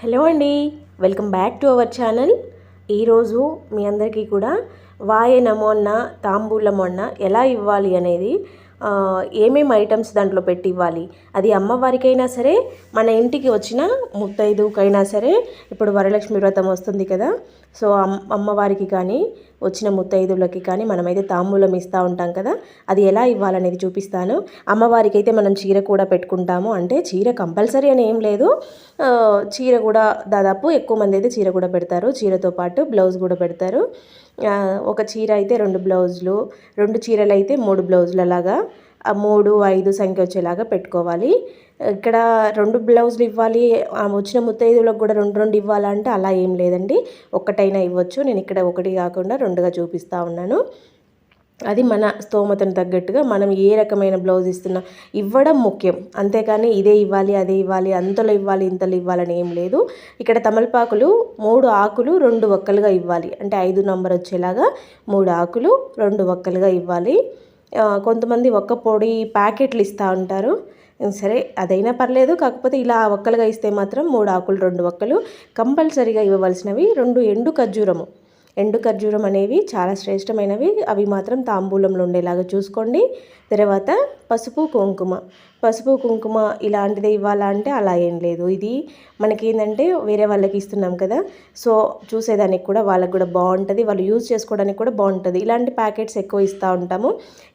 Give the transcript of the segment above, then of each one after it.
Hello అండి welcome back to our channel. ఈరోజు మీ అందరికీ కూడా వాయనమోన్న తాంబూలమొన్న ఎలా ఇవ్వాలి అనేది ఏమేమి ఐటమ్స్ దాంట్లో పెట్టి ఇవ్వాలి? అది అమ్మవారికైనా సరే మన ఇంటికి వచ్చిన ముత్తైదుకైనా సరే ఇప్పుడు వరలక్ష్మి వ్రతం వస్తుంది కదా సో అమ్ అమ్మవారికి కానీ వచ్చిన ముత్తైదులకి కానీ మనమైతే తాంబూలం ఇస్తూ ఉంటాం కదా అది ఎలా ఇవ్వాలనేది చూపిస్తాను. అమ్మవారికి అయితే మనం చీర కూడా పెట్టుకుంటాము. అంటే చీర కంపల్సరీ అని ఏం లేదు. చీర కూడా దాదాపు ఎక్కువ మంది అయితే చీర కూడా పెడతారు. చీరతో పాటు బ్లౌజ్ కూడా పెడతారు. ఒక చీర అయితే రెండు బ్లౌజులు రెండు చీరలు అయితే మూడు బ్లౌజులు అలాగా మూడు ఐదు సంఖ్య వచ్చేలాగా పెట్టుకోవాలి. ఇక్కడ రెండు బ్లౌజులు ఇవ్వాలి. వచ్చిన ముత్తైదులకు కూడా రెండు రెండు ఇవ్వాలంటే అలా ఏం లేదండి. ఒక్కటైనా ఇవ్వచ్చు. నేను ఇక్కడ ఒకటి కాకుండా రెండుగా చూపిస్తూ ఉన్నాను. అది మన స్తోమతను తగ్గట్టుగా మనం ఏ రకమైన బ్లౌజ్ ఇస్తున్నా ఇవ్వడం ముఖ్యం. అంతేకాని ఇదే ఇవ్వాలి అదే ఇవ్వాలి అంతలో ఇవ్వాలి ఇంతలో ఇవ్వాలని ఏం లేదు. ఇక్కడ తమలపాకులు మూడు ఆకులు రెండు ఒక్కలుగా ఇవ్వాలి. అంటే ఐదు నంబర్ వచ్చేలాగా మూడు ఆకులు రెండు ఒక్కలుగా ఇవ్వాలి. కొంతమంది ఒక్క పొడి ప్యాకెట్లు ఇస్తూ ఉంటారు. సరే అదైనా పర్లేదు కాకపోతే ఇలా ఒక్కలుగా ఇస్తే మాత్రం మూడు ఆకులు రెండు ఒక్కలు. కంపల్సరీగా ఇవ్వవలసినవి రెండు ఎండు ఖర్జూరము. ఎండు ఖర్జూరం అనేవి చాలా శ్రేష్టమైనవి. అవి మాత్రం తాంబూలంలో ఉండేలాగా చూసుకోండి. తర్వాత పసుపు కుంకుమ. పసుపు కుంకుమ ఇలాంటిది ఇవ్వాలా అంటే అలా ఏం లేదు. ఇది మనకి ఏంటంటే వేరే వాళ్ళకి ఇస్తున్నాం కదా సో చూసేదానికి కూడా వాళ్ళకి కూడా బాగుంటుంది. వాళ్ళు యూజ్ చేసుకోవడానికి కూడా బాగుంటుంది. ఇలాంటి ప్యాకెట్స్ ఎక్కువ ఇస్తూ ఉంటాము.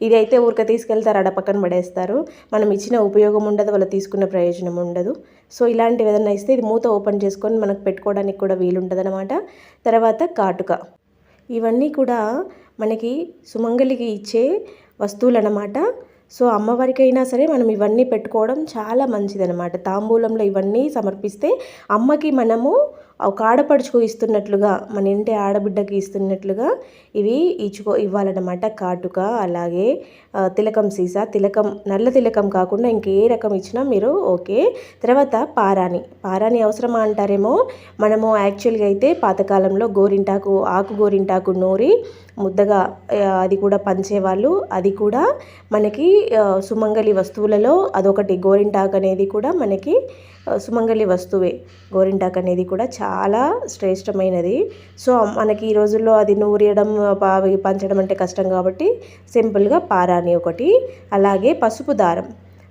ఇది అయితే ఊరిక తీసుకెళ్తారు అడ పక్కన పడేస్తారు. మనం ఇచ్చిన ఉపయోగం ఉండదు వాళ్ళు తీసుకున్న ప్రయోజనం ఉండదు. సో ఇలాంటివి ఏదైనా ఇస్తే ఇది మూత ఓపెన్ చేసుకొని మనకు పెట్టుకోవడానికి కూడా వీలుంటుంది అనమాట తర్వాత కాటుక. ఇవన్నీ కూడా మనకి సుమంగలికి ఇచ్చే వస్తువులు అన్నమాట సో అమ్మవారికైనా సరే మనం ఇవన్నీ పెట్టుకోవడం చాలా మంచిదనమాట తాంబూలంలో ఇవన్నీ సమర్పిస్తే అమ్మకి మనము ఒక ఆడపడుచుకు ఇస్తున్నట్లుగా మన ఇంటి ఆడబిడ్డకి ఇస్తున్నట్లుగా ఇవి ఇచ్చుకో ఇవ్వాలన్నమాట. కాటుక అలాగే తిలకం సీసా తిలకం నల్ల తిలకం కాకుండా ఇంకే రకం ఇచ్చినా మీరు ఓకే. తర్వాత పారాని పారాని అవసరమా అంటారేమో? మనము యాక్చువల్గా అయితే పాతకాలంలో గోరింటాకు ఆకు గోరింటాకు నూరి ముద్దగా అది కూడా పంచేవాళ్ళు. అది కూడా మనకి సుమంగలి వస్తువులలో అదొకటి. గోరింటాకు అనేది కూడా మనకి సుమంగలి వస్తువే. గోరింటాకు అనేది కూడా చాలా చాలా శ్రేష్టమైనది. సో మనకి ఈ రోజుల్లో అది నూరియడం ప- పంచడం అంటే కష్టం కాబట్టి సింపుల్గా పారాని ఒకటి అలాగే పసుపు దారం.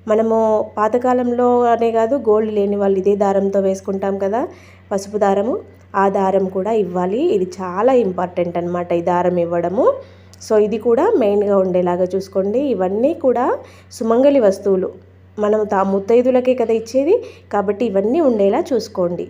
మనము పాతకాలంలో అనే కాదు గోల్డ్ లేని వాళ్ళు ఇదే దారంతో వేసుకుంటాం కదా పసుపు దారము. ఆ దారం కూడా ఇవ్వాలి. ఇది చాలా ఇంపార్టెంట్ అనమాట ఈ దారం ఇవ్వడము. సో ఇది కూడా మెయిన్గా ఉండేలాగా చూసుకోండి. ఇవన్నీ కూడా సుమంగలి వస్తువులు. మనం తా ముత్తైదులకే కదా ఇచ్చేది కాబట్టి ఇవన్నీ ఉండేలా చూసుకోండి.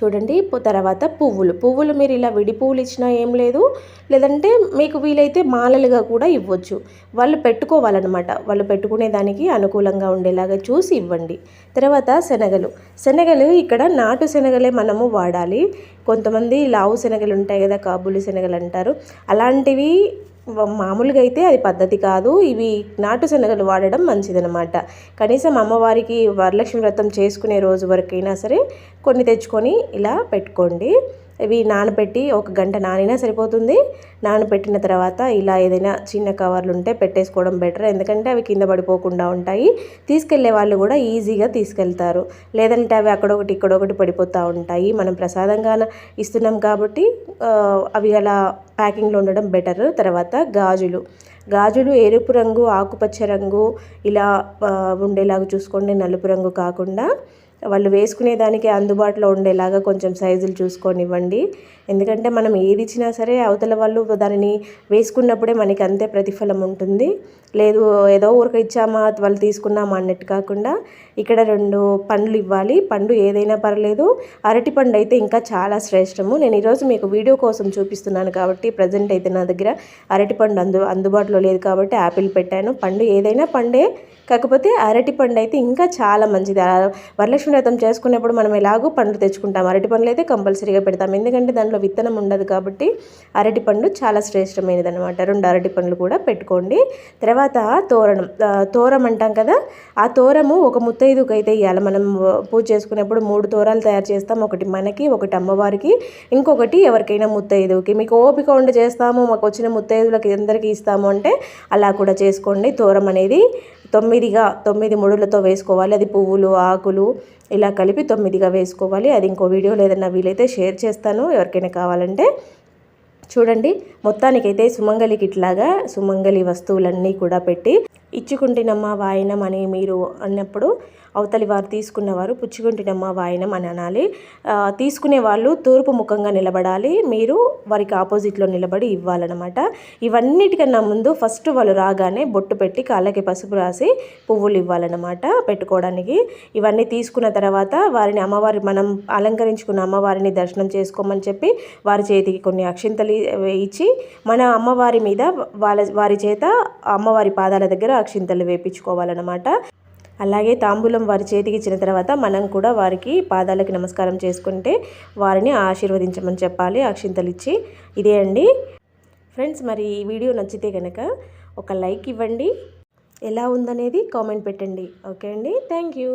చూడండి తర్వాత పువ్వులు. పువ్వులు మీరు ఇలా విడి పువ్వులు ఇచ్చినా ఏం లేదు. లేదంటే మీకు వీలైతే మాలలుగా కూడా ఇవ్వచ్చు. వాళ్ళు పెట్టుకోవాలన్నమాట. వాళ్ళు పెట్టుకునే దానికి అనుకూలంగా ఉండేలాగా చూసి ఇవ్వండి. తర్వాత శనగలు. శనగలు ఇక్కడ నాటు శనగలే మనము వాడాలి. కొంతమంది లావు శనగలు ఉంటాయి కదా కాబూలి శనగలు అంటారు. అలాంటివి మామూలుగా అయితే అది పద్ధతి కాదు. ఇవి నాటు శనగలు వాడడం మంచిదనమాట. కనీసం అమ్మవారికి వరలక్ష్మి వ్రతం చేసుకునే రోజు వరకైనా సరే కొన్ని తెచ్చుకొని ఇలా పెట్టుకోండి. ఇవి నానబెట్టి ఒక గంట నానినా సరిపోతుంది. నానబెట్టిన తర్వాత ఇలా ఏదైనా చిన్న కవర్లు ఉంటే పెట్టేసుకోవడం బెటర్. ఎందుకంటే అవి కింద పడిపోకుండా ఉంటాయి. తీసుకెళ్ళే వాళ్ళు కూడా ఈజీగా తీసుకెళ్తారు. లేదంటే అవి అక్కడొకటి ఇక్కడొకటి పడిపోతూ ఉంటాయి. మనం ప్రసాదంగా ఇస్తున్నాం కాబట్టి అవి అలా ప్యాకింగ్లో ఉండడం బెటర్. తర్వాత గాజులు. గాజులు ఎరుపు రంగు ఆకుపచ్చ రంగు ఇలా ఉండేలాగా చూసుకోండి. నలుపు రంగు కాకుండా వాళ్ళు వేసుకునే దానికి అందుబాటులో ఉండేలాగా కొంచెం సైజులు చూసుకొని ఇవ్వండి ఎందుకంటే మనం ఏది ఇచ్చినా సరే అవతల వాళ్ళు దానిని వేసుకున్నప్పుడే మనకి అంతే ప్రతిఫలం ఉంటుంది. లేదు ఏదో ఊరికి ఇచ్చామా వాళ్ళు తీసుకున్నామా అన్నట్టు కాకుండా ఇక్కడ రెండు పండ్లు ఇవ్వాలి. పండు ఏదైనా పర్లేదు. అరటి పండు అయితే ఇంకా చాలా శ్రేష్టము. నేను ఈరోజు మీకు వీడియో కోసం చూపిస్తున్నాను కాబట్టి ప్రజెంట్ అయితే నా దగ్గర అరటి పండు అందు అందుబాటులో లేదు కాబట్టి యాపిల్ పెట్టాను. పండు ఏదైనా పండే. కాకపోతే అరటి పండు అయితే ఇంకా చాలా మంచిది. వరలక్ష్మి వరలక్ష్మి వ్రతం చేసుకునేప్పుడు మనం ఎలాగో పండ్లు తెచ్చుకుంటాం. అరటి పండ్లు అయితే కంపల్సరీగా పెడతాం. ఎందుకంటే దాంట్లో విత్తనం ఉండదు కాబట్టి అరటి పండు చాలా శ్రేష్టమైనది అనమాట రెండు అరటి పండ్లు కూడా పెట్టుకోండి. తర్వాత తోరణం. తోరం అంటాం కదా. ఆ తోరము ఒక ముత్తైదుకు అయితే ఇవ్వాలి మనం పూజ చేసుకునేప్పుడు మూడు తోరాలు తయారు చేస్తాం. ఒకటి మనకి ఒకటి అమ్మవారికి ఇంకొకటి ఎవరికైనా ముత్తైదువుకి. మీకు ఓపిక ఉండి చేస్తాము మాకు వచ్చిన ముత్తైదులకి అందరికీ ఇస్తాము అంటే అలా కూడా చేసుకోండి. తోరం అనేది తొమ్మిదిగా తొమ్మిది ముడులతో వేసుకోవాలి. అది పువ్వులు ఆకులు ఇలా కలిపి తొమ్మిదిగా వేసుకోవాలి. అది ఇంకో వీడియోలో ఏదైనా వీలైతే షేర్ చేస్తాను. ఎవరికైనా కావాలంటే చూడండి. మొత్తానికైతే సుమంగలికి ఇట్లాగా సుమంగలి వస్తువులన్నీ కూడా పెట్టి ఇచ్చుకుంటున్నమ్మ వాయనం అని మీరు అన్నప్పుడు అవతలి వారు తీసుకున్నవారు పుచ్చుకుంటున్నమ్మ వాయనం అని అనాలి. తీసుకునే వాళ్ళు తూర్పు ముఖంగా నిలబడాలి. మీరు వారికి ఆపోజిట్లో నిలబడి ఇవ్వాలన్నమాట. ఇవన్నిటికన్నా ముందు ఫస్ట్ వాళ్ళు రాగానే బొట్టు పెట్టి కాళ్ళకి పసుపు రాసి పువ్వులు ఇవ్వాలన్నమాట పెట్టుకోవడానికి. ఇవన్నీ తీసుకున్న తర్వాత వారిని అమ్మవారి మనం అలంకరించుకున్న అమ్మవారిని దర్శనం చేసుకోమని చెప్పి వారి చేతికి కొన్ని అక్షింతలు ఇచ్చి మన అమ్మవారి మీద వాళ్ళ వారి చేత అమ్మవారి పాదాల దగ్గర అక్షింతలు వేపించుకోవాలన్నమాట. అలాగే తాంబూలం వారి చేతికి ఇచ్చిన తర్వాత మనం కూడా వారికి పాదాలకి నమస్కారం చేసుకుంటే వారిని ఆశీర్వదించమని చెప్పాలి అక్షింతలు ఇచ్చి ఇదే అండి. ఫ్రెండ్స్ మరి ఈ వీడియో నచ్చితే కనుక ఒక లైక్ ఇవ్వండి. ఎలా ఉందనేది కామెంట్ పెట్టండి. ఓకే అండి. Thank you.